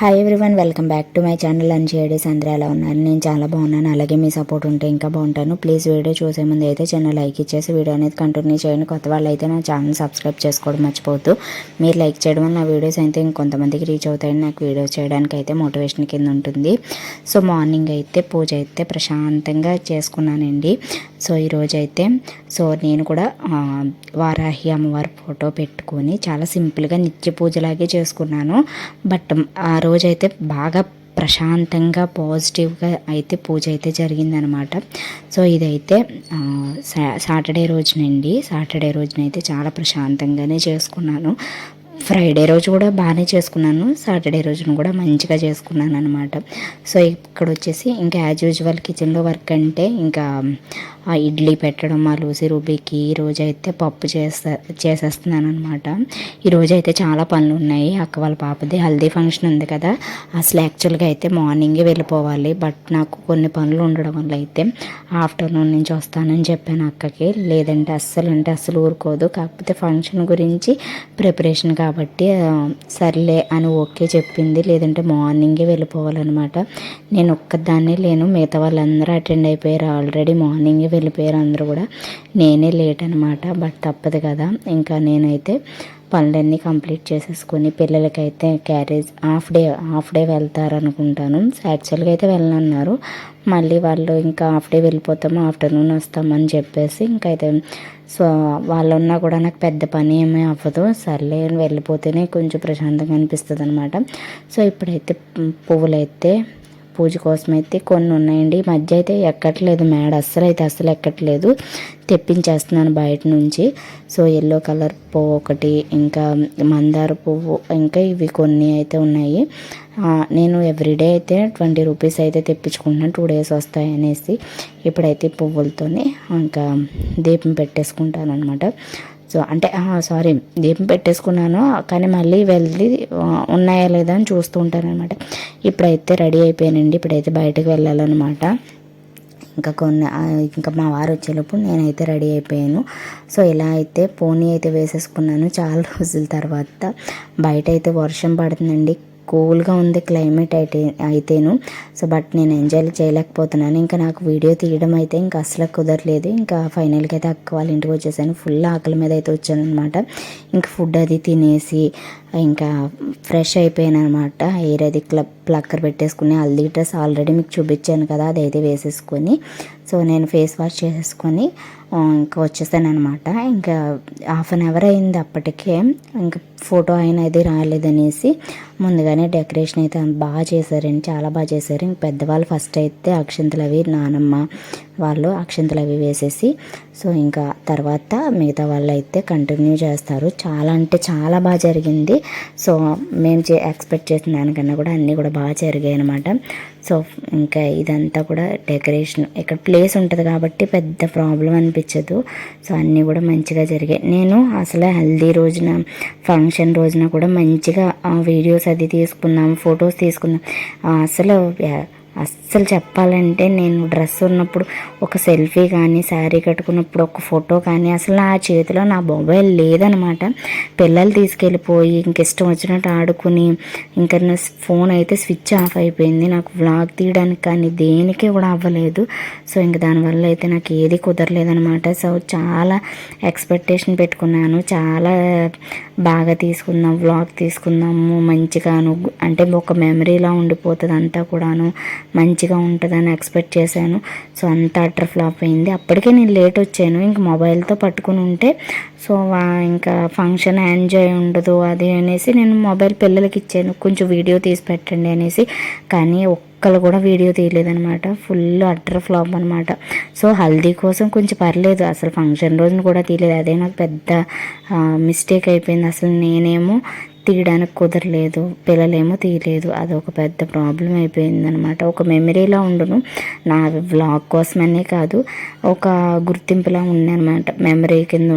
Hi everyone welcome back to my channel అని చేయడేస్ అందరూ ఎలా ఉన్నారు? నేను చాలా బాగున్నాను. అలాగే మీ సపోర్ట్ ఉంటే ఇంకా బాగుంటాను. ప్లీజ్ వీడియో చూసే ముందు అయితే చిన్న లైక్ ఇచ్చేసి వీడియో అనేది కంటిన్యూ చేయండి. కొత్త వాళ్ళు అయితే నా ఛానల్ సబ్స్క్రైబ్ చేసుకోవడం మర్చిపోవద్దు. మీరు లైక్ చేయడం వల్ల నా వీడియోస్ అయితే ఇంకొంతమందికి రీచ్ అవుతాయని నాకు వీడియోస్ చేయడానికి అయితే మోటివేషన్ కింద ఉంటుంది. సో మార్నింగ్ అయితే పూజ అయితే ప్రశాంతంగా చేసుకున్నానండి. సో ఈరోజు అయితే సో నేను కూడా వారాహి అమ్మవారి ఫోటో పెట్టుకొని చాలా సింపుల్గా నిత్య పూజలాగే చేసుకున్నాను. బట్ ఆ రోజైతే బాగా ప్రశాంతంగా పాజిటివ్గా అయితే పూజ అయితే జరిగిందనమాట. సో ఇదైతే సా- సాటర్డే రోజునండి. సాటర్డే రోజునైతే చాలా ప్రశాంతంగానే చేసుకున్నాను. ఫ్రైడే రోజు కూడా బాగానే చేసుకున్నాను. సాటర్డే రోజున కూడా మంచిగా చేసుకున్నాను అనమాట సో ఇక్కడ వచ్చేసి ఇంకా యాజ్ యూజువల్ కిచెన్లో వర్క్ అంటే ఇంకా ఆ ఇడ్లీ పెట్టడం ఆ లూసి రూబీకి ఈ అయితే పప్పు చేస్తా చేసేస్తున్నాను అనమాట ఈరోజు అయితే చాలా పనులు ఉన్నాయి అక్క వాళ్ళ పాపది హల్దీ ఫంక్షన్ ఉంది కదా అసలు యాక్చువల్గా అయితే మార్నింగే వెళ్ళిపోవాలి. బట్ నాకు కొన్ని పనులు ఉండడం వల్ల అయితే ఆఫ్టర్నూన్ నుంచి వస్తానని చెప్పాను అక్కకి. లేదంటే అస్సలు అంటే అస్సలు ఊరుకోదు. కాకపోతే ఫంక్షన్ గురించి ప్రిపరేషన్ కాబట్టి సర్లే అని ఓకే చెప్పింది. లేదంటే మార్నింగే వెళ్ళిపోవాలన్నమాట. నేను ఒక్కదాన్నే లేను. మిగతా వాళ్ళందరూ అటెండ్ అయిపోయారు. ఆల్రెడీ మార్నింగే వెళ్ళిపోయారు అందరూ కూడా. నేనే లేట్ అనమాట బట్ తప్పదు కదా. ఇంకా నేనైతే పనులన్నీ కంప్లీట్ చేసేసుకొని పిల్లలకైతే carriage half day half day వెళ్తారు అనుకుంటాను యాక్చువల్గా అయితే వెళ్ళనన్నారు. మళ్ళీ వాళ్ళు ఇంకా హాఫ్ డే వెళ్ళిపోతాము ఆఫ్టర్నూన్ వస్తామని చెప్పేసి ఇంకైతే సో వాళ్ళు ఉన్నా కూడా నాకు పెద్ద పని ఏమీ అవ్వదు. సర్లే వెళ్ళిపోతేనే కొంచెం ప్రశాంతంగా అనిపిస్తుంది అనమాట సో ఇప్పుడైతే పువ్వులైతే పూజ కోసం అయితే కొన్ని ఉన్నాయండి. ఈ మధ్య అయితే ఎక్కట్లేదు మేడ. అస్సలు అయితే అస్సలు ఎక్కట్లేదు. తెప్పించేస్తున్నాను బయట నుంచి. సో ఎల్లో కలర్ పువ్వు ఒకటి ఇంకా మందార పువ్వు ఇంకా ఇవి కొన్ని అయితే ఉన్నాయి. నేను ఎవ్రీడే అయితే ట్వంటీ రూపీస్ అయితే తెప్పించుకుంటున్నాను. టూ డేస్ వస్తాయి అనేసి. ఇప్పుడైతే పువ్వులతోనే ఇంకా దీపం పెట్టేసుకుంటాను అనమాట సో అంటే సారీ దీపం పెట్టేసుకున్నాను కానీ మళ్ళీ వెళ్ళి ఉన్నాయా లేదా అని చూస్తూ ఉంటాను అనమాట ఇప్పుడైతే రెడీ అయిపోయానండి ఇప్పుడైతే బయటకు వెళ్ళాలన్నమాట. ఇంకా కొన్ని ఇంకా మా వారు వచ్చేలోపు నేనైతే రెడీ అయిపోయాను. సో ఇలా అయితే పోనీ అయితే వేసేసుకున్నాను. చాలా రోజుల తర్వాత బయట అయితే వర్షం పడుతుందండి. కూల్గా ఉంది క్లైమేట్ అయితే అయితేను. సో బట్ నేను ఎంజాయ్ చేయలేకపోతున్నాను. ఇంకా నాకు వీడియో తీయడం అయితే ఇంకా అసలు కుదరలేదు. ఇంకా ఫైనల్కి అయితే అక్క వాళ్ళ ఇంటికి వచ్చేసాను. ఫుల్ ఆకలి మీద అయితే వచ్చాను అనమాట ఇంకా ఫుడ్ అది తినేసి ఇంకా ఫ్రెష్ అయిపోయాను అనమాట ఎయిర్ అది క్లబ్ ప్లక్కర్ పెట్టేసుకుని హల్దీ డ్రెస్ ఆల్రెడీ మీకు చూపించాను కదా అది అయితే వేసేసుకొని. సో నేను ఫేస్ వాష్ చేసేసుకొని ఇంకా వచ్చేసాను అనమాట ఇంకా హాఫ్ అన్ అవర్ అయింది అప్పటికే. ఇంకా ఫోటో అయినా అది రాలేదనేసి ముందుగానే డెకరేషన్ అయితే బాగా చేశారండి చాలా బాగా చేశారు. ఇంక పెద్దవాళ్ళు ఫస్ట్ అయితే అక్షంతలు అవి నానమ్మ వాళ్ళు అక్షంతలు అవి వేసేసి సో ఇంకా తర్వాత మిగతా వాళ్ళు అయితే కంటిన్యూ చేస్తారు. చాలా అంటే చాలా బాగా జరిగింది. సో మేము చే ఎక్స్పెక్ట్ చేసిన దానికన్నా కూడా అన్నీ కూడా బాగా జరిగాయి అనమాట సో ఇంకా ఇదంతా కూడా డెకరేషన్ ఇక్కడ ప్లేస్ ఉంటుంది కాబట్టి పెద్ద ప్రాబ్లం అనిపించదు. సో అన్నీ కూడా మంచిగా జరిగాయి. నేను అసలు హెల్దీ రోజున ఫంక్షన్ రోజున కూడా మంచిగా వీడియోస్ అది తీసుకున్నాం ఫొటోస్ తీసుకున్నాం. అసలు అస్సలు చెప్పాలంటే నేను డ్రెస్ ఉన్నప్పుడు ఒక సెల్ఫీ కానీ శారీ కట్టుకున్నప్పుడు ఒక ఫోటో కానీ అసలు నా చేతిలో నా మొబైల్ లేదనమాట. పిల్లలు తీసుకెళ్ళిపోయి ఇంక ఇష్టం వచ్చినట్టు ఆడుకుని ఇంకా నా ఫోన్ అయితే స్విచ్ ఆఫ్ అయిపోయింది. నాకు వ్లాగ్ తీయడానికి కానీ దేనికి కూడా అవ్వలేదు. సో ఇంక దానివల్ల అయితే నాకు ఏది కుదరలేదనమాట. సో చాలా ఎక్స్పెక్టేషన్ పెట్టుకున్నాను. చాలా బాగా తీసుకుందాం వ్లాగ్ తీసుకుందాము మంచిగాను అంటే ఒక మెమరీలా ఉండిపోతుంది అంతా కూడాను. మంచిగా ఉంటుందని ఎక్స్పెక్ట్ చేశాను. సో అంతా అటర్ ఫ్లాప్ అయింది. అప్పటికే నేను లేట్ వచ్చాను. ఇంక మొబైల్తో పట్టుకుని ఉంటే సో ఇంకా ఫంక్షన్ ఎంజాయ్ ఉండదు అది అనేసి నేను మొబైల్ పిల్లలకి ఇచ్చాను. కొంచెం వీడియో తీసి పెట్టండి అనేసి. కానీ ఒక్కళ్ళు కూడా వీడియో తీయలేదనమాట ఫుల్ అటర్ ఫ్లాప్ అనమాట సో హల్దీ కోసం కొంచెం పర్లేదు. అసలు ఫంక్షన్ రోజున కూడా తీయలేదు. అదే నాకు పెద్ద మిస్టేక్ అయిపోయింది. అసలు నేనేమో తీయడానికి కుదరలేదు. పిల్లలేమో తీయలేదు. అదొక పెద్ద ప్రాబ్లం అయిపోయింది అనమాట ఒక మెమరీలా ఉండును. నా వ్లాగ్ కోసమనే కాదు. ఒక గుర్తింపులా అనమాట మెమరీ కింద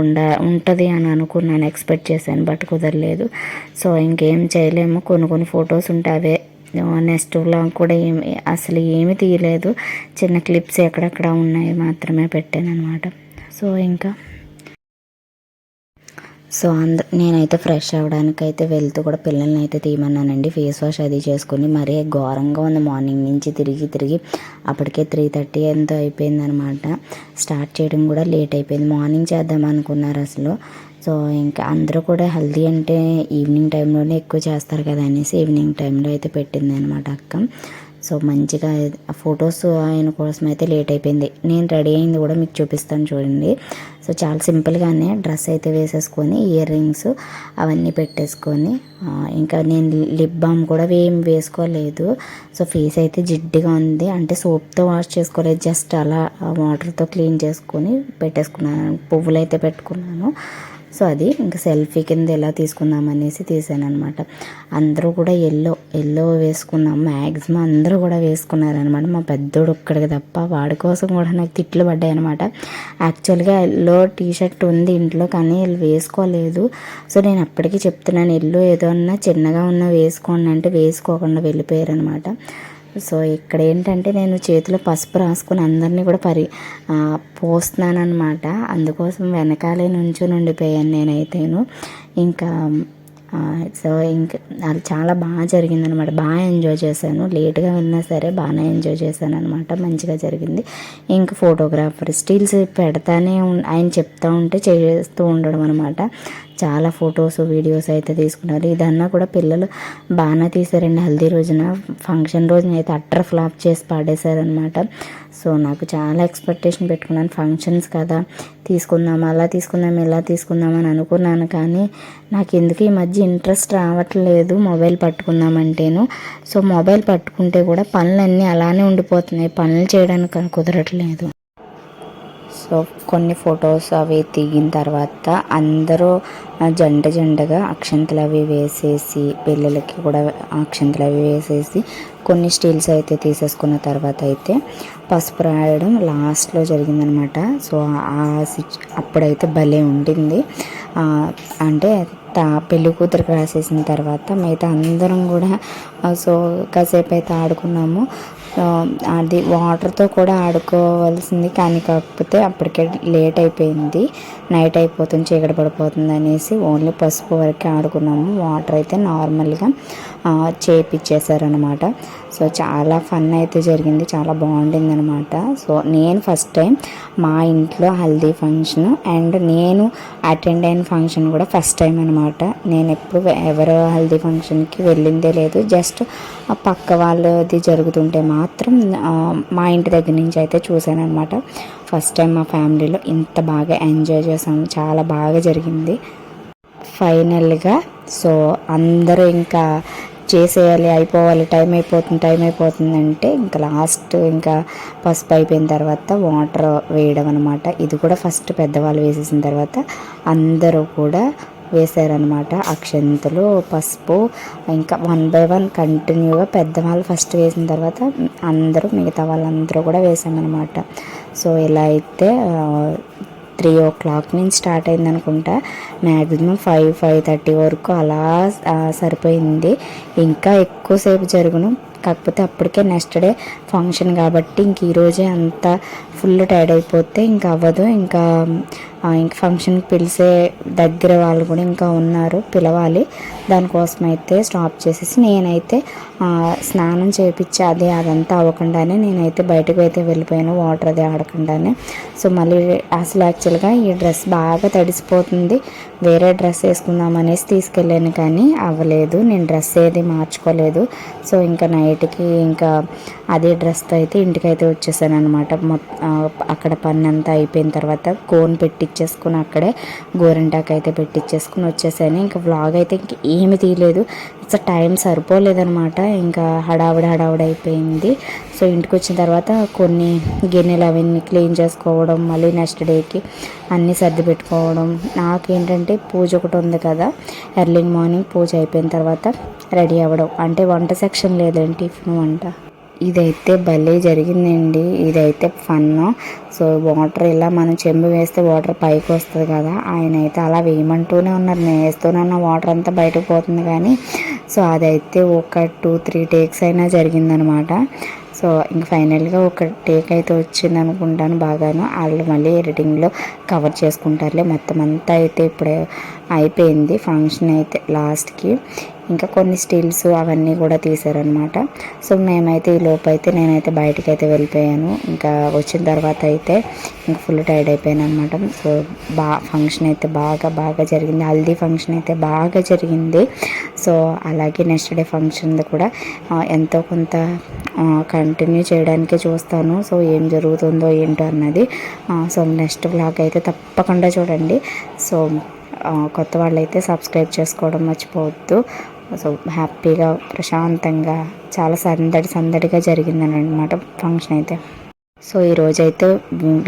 ఉండ ఉంటుంది అని అనుకున్నాను. ఎక్స్పెక్ట్ చేశాను బట్ కుదరలేదు. సో ఇంకేం చేయలేము. కొన్ని కొన్ని ఫొటోస్ ఉంటే అవే నెక్స్ట్ వ్లాగ్ కూడా ఏమి అసలు ఏమీ తీయలేదు. చిన్న క్లిప్స్ ఎక్కడెక్కడ ఉన్నాయి మాత్రమే పెట్టాను అనమాట సో ఇంకా సో అంద నేనైతే ఫ్రెష్ అవ్వడానికి అయితే వెళ్తూ కూడా పిల్లల్ని అయితే తీయమన్నానండి. ఫేస్ వాష్ అది చేసుకుని మరీ ఘోరంగా ఉంది మార్నింగ్ నుంచి తిరిగి తిరిగి. అప్పటికే త్రీ థర్టీ ఎంతో అయిపోయింది అనమాట స్టార్ట్ చేయడం కూడా లేట్ అయిపోయింది. మార్నింగ్ చేద్దాం అనుకున్నారు అసలు. సో ఇంకా అందరూ కూడా హెల్దీ అంటే ఈవినింగ్ టైంలోనే ఎక్కువ చేస్తారు కదా అనేసి ఈవినింగ్ టైంలో అయితే పెట్టింది అనమాట అక్క. సో మంచిగా ఆ ఫొటోస్ ఆయన కోసం అయితే లేట్ అయిపోయింది. నేను రెడీ అయింది కూడా మీకు చూపిస్తాను చూడండి. సో చాలా సింపుల్గానే డ్రెస్ అయితే వేసేసుకొని ఇయర్ రింగ్స్ అవన్నీ పెట్టేసుకొని ఇంకా నేను లిప్ బామ్ కూడా ఏం వేసుకోలేదు. సో ఫేస్ అయితే జిడ్డుగా ఉంది. అంటే సోప్తో వాష్ చేసుకోలేదు. జస్ట్ అలా వాటర్తో క్లీన్ చేసుకొని పెట్టేసుకున్నాను. పువ్వులు అయితే పెట్టుకున్నాను. సో అది ఇంకా సెల్ఫీ కింద ఎలా తీసుకుందాం అనేసి తీసాను అనమాట అందరూ కూడా ఎల్లో ఎల్లో వేసుకున్నాం. మ్యాక్సిమం అందరూ కూడా వేసుకున్నారనమాట మా పెద్దోడు ఒక్కడికి తప్ప వాడి కోసం కూడా నాకు తిట్లు పడ్డాయి అనమాట యాక్చువల్గా ఎల్లో టీ షర్ట్ ఉంది ఇంట్లో కానీ వీళ్ళు వేసుకోలేదు. సో నేను అప్పటికి చెప్తున్నాను ఎల్లో ఏదో అన్నా చిన్నగా ఉన్న వేసుకోండి అంటే వేసుకోకుండా వెళ్ళిపోయారు అనమాట సో ఇక్కడ ఏంటంటే నేను చేతిలో పసుపు రాసుకుని అందరినీ కూడా పరి పోస్తున్నానమాట పోస్తున్నాను అనమాట అందుకోసం వెనకాలే నుంచొని ఉండిపోయాను నేనైతేను. ఇంకా సో ఇంకా అది చాలా బాగా జరిగిందనమాట బాగా ఎంజాయ్ చేశాను. లేట్గా వెళ్ళినా సరే బాగానే ఎంజాయ్ చేశాను అనమాట మంచిగా జరిగింది. ఇంకా ఫోటోగ్రాఫర్ స్టిల్స్ పెడతానే ఆయన చెప్తూ ఉంటే చేస్తూ ఉండడం అనమాట చాలా ఫొటోస్ వీడియోస్ అయితే తీసుకున్నారు. ఇదన్నా కూడా పిల్లలు బాగానే తీసారండి. హల్దీ రోజున ఫంక్షన్ రోజున అయితే అట్టర్ ఫ్లాప్ చేసి పాడేశారనమాట సో నాకు చాలా ఎక్స్పెక్టేషన్ పెట్టుకున్నాను. ఫంక్షన్స్ కదా తీసుకుందాం అలా తీసుకుందాం ఇలా తీసుకుందాం అని అనుకున్నాను. కానీ నాకు ఎందుకు ఈ మధ్య ఇంట్రెస్ట్ రావట్లేదు మొబైల్ పట్టుకుందామంటేను సో మొబైల్ పట్టుకుంటే కూడా పనులన్నీ అలానే ఉండిపోతున్నాయి. పనులు చేయడానికి కుదరట్లేదు. సో కొన్ని ఫొటోస్ అవి దిగిన తర్వాత అందరూ జంట జంటగా అక్షంతలు అవి వేసేసి పిల్లలకి కూడా అక్షంతలు అవి వేసేసి కొన్ని స్టీల్స్ అయితే తీసేసుకున్న తర్వాత అయితే పసుపు రాయడం లాస్ట్లో జరిగిందనమాట. సో ఆ సిచ్ అప్పుడైతే భలే ఉండింది. అంటే తా పెళ్ళి కూతురికి రాసేసిన తర్వాత మిగతా అందరం కూడా సో కాసేపు అయితే ఆడుకున్నాము. అది వాటర్తో కూడా ఆడుకోవాల్సింది కానీ కాకపోతే అప్పటికే లేట్ అయిపోయింది. నైట్ అయిపోతుంది చీకటి పడిపోతుంది అనేసి ఓన్లీ పసుపు వరకే ఆడుకున్నాము. వాటర్ అయితే నార్మల్గా చేపిచ్చేసారనమాట సో చాలా ఫన్ అయితే జరిగింది చాలా బాగుండింది అనమాట సో నేను ఫస్ట్ టైం మా ఇంట్లో హల్దీ ఫంక్షన్ అండ్ నేను అటెండ్ అయిన ఫంక్షన్ కూడా ఫస్ట్ టైం అనమాట నేను ఎప్పుడు ఎవరో హల్దీ ఫంక్షన్కి వెళ్ళిందే లేదు. జస్ట్ ఆ పక్క వాళ్ళది జరుగుతుంటే మాత్రం మా ఇంటి దగ్గర నుంచి అయితే చూశాను అనమాట ఫస్ట్ టైం మా ఫ్యామిలీలో ఇంత బాగా ఎంజాయ్ చేసాము చాలా బాగా జరిగింది. ఫైనల్గా సో అందరూ ఇంకా చేసేయాలి అయిపోవాలి టైం అయిపోతుంది టైం అయిపోతుంది అంటే ఇంకా లాస్ట్ ఇంకా పసుపు అయిపోయిన తర్వాత వాటర్ వేయడం అనమాట ఇది కూడా ఫస్ట్ పెద్దవాళ్ళు వేసేసిన తర్వాత అందరూ కూడా వేశారనమాట అక్షంతలు పసుపు ఇంకా వన్ బై వన్ కంటిన్యూగా పెద్దవాళ్ళు ఫస్ట్ వేసిన తర్వాత అందరూ మిగతా వాళ్ళందరూ కూడా వేసామన్నమాట సో ఇలా అయితే త్రీ ఓ క్లాక్ నుంచి స్టార్ట్ అయింది అనుకుంటా మ్యాక్సిమం ఫైవ్ ఫైవ్ థర్టీ వరకు అలా సరిపోయింది. ఇంకా ఎక్కువసేపు జరుగును కాకపోతే అప్పటికే నెక్స్ట్ డే ఫంక్షన్ కాబట్టి ఇంక ఈరోజే అంతా ఫుల్ టైర్డ్ అయిపోతే ఇంకా అవ్వదు. ఇంకా ఇంక ఫంక్షన్కి పిలిచే దగ్గర వాళ్ళు కూడా ఇంకా ఉన్నారు పిలవాలి. దానికోసం అయితే స్టాప్ చేసేసి నేనైతే స్నానం చేయించి అదే అదంతా అవ్వకుండానే నేనైతే బయటకు అయితే వెళ్ళిపోయాను వాటర్ అది ఆడకుండానే. సో మళ్ళీ అసలు యాక్చువల్గా ఈ డ్రెస్ బాగా తడిసిపోతుంది వేరే డ్రెస్ వేసుకుందాం అనేసి తీసుకెళ్ళాను కానీ అవ్వలేదు నేను డ్రెస్ ఏది మార్చుకోలేదు. సో ఇంకా నైట్కి ఇంకా అదే డ్రెస్తో అయితే ఇంటికైతే వచ్చేసాను అనమాట అక్కడ పని అంతా అయిపోయిన తర్వాత కోన్ పెట్టించేసుకుని అక్కడే గోరింటాకు అయితే పెట్టించేసుకుని వచ్చేసాను. ఇంకా వ్లాగ్ అయితే ఇంక ఏమి తీయలేదు. అసలు టైం సరిపోలేదనమాట ఇంకా హడావుడి హడావుడి అయిపోయింది. సో ఇంటికి వచ్చిన తర్వాత కొన్ని గిన్నెలు అవన్నీ క్లీన్ చేసుకోవడం మళ్ళీ నెక్స్ట్ డేకి అన్నీ సర్ది పెట్టుకోవడం నాకేంటంటే పూజ ఒకటి ఉంది కదా ఎర్లీ మార్నింగ్ పూజ అయిపోయిన తర్వాత రెడీ అవ్వడం. అంటే వంట సెక్షన్ లేదండి టిఫిన్ వంట. ఇదైతే భలే జరిగిందండి. ఇదైతే ఫన్ సో వాటర్ ఇలా మనం చెంబు వేస్తే వాటర్ పైకి వస్తుంది కదా. ఆయన అయితే అలా వేయమంటూనే ఉన్నారు. నేను వేస్తూనే వాటర్ అంతా బయటకు పోతుంది కానీ. సో అదైతే ఒక టూ త్రీ టేక్స్ అయినా జరిగిందనమాట. సో ఇంక ఫైనల్గా ఒక టేక్ అయితే వచ్చింది అనుకుంటాను బాగాను. వాళ్ళు మళ్ళీ ఎడిటింగ్లో కవర్ చేసుకుంటారులే. మొత్తం అంతా అయితే ఇప్పుడే అయిపోయింది ఫంక్షన్ అయితే లాస్ట్కి. ఇంకా కొన్ని స్టిల్స్ అవన్నీ కూడా తీసారనమాట సో మేమైతే ఈ లోపు అయితే నేనైతే బయటకు అయితే వెళ్ళిపోయాను. ఇంకా వచ్చిన తర్వాత అయితే ఇంకా ఫుల్ టైర్డ్ అయిపోయాను అనమాట సో బా ఫంక్షన్ అయితే బాగా బాగా జరిగింది. హల్దీ ఫంక్షన్ అయితే బాగా జరిగింది. సో అలాగే నెక్స్ట్ డే ఫంక్షన్ కూడా ఎంతో కొంత కంటిన్యూ చేయడానికే చూస్తాను. సో ఏం జరుగుతుందో ఏంటో అన్నది సో నెక్స్ట్ బ్లాగ్ అయితే తప్పకుండా చూడండి. సో కొత్త వాళ్ళైతే సబ్స్క్రైబ్ చేసుకోవడం మర్చిపోవద్దు. సో హ్యాపీగా ప్రశాంతంగా చాలా సందడి సందడిగా జరిగిందనమాట ఫంక్షన్ అయితే సో ఈరోజు అయితే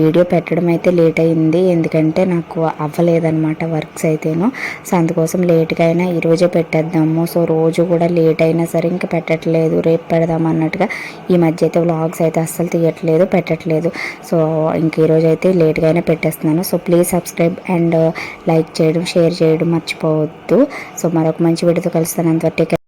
వీడియో పెట్టడం అయితే లేట్ అయింది. ఎందుకంటే నాకు అవ్వలేదన్నమాట వర్క్స్ అయితేను. సో అందుకోసం లేట్గా అయినా ఈరోజే పెట్టేద్దాము. సో రోజు కూడా లేట్ అయినా సరే ఇంకా పెట్టట్లేదు. రేపు పెడదాం అన్నట్టుగా ఈ మధ్య అయితే వ్లాగ్స్ అయితే అస్సలు తీయట్లేదు పెట్టట్లేదు. సో ఇంక ఈరోజు అయితే లేట్గా అయినా పెట్టేస్తున్నాను. So please subscribe and like చేయడం షేర్ చేయడం మర్చిపోవద్దు. సో మరొక మంచి వీడియోతో కలుస్తాను. అంతవరకు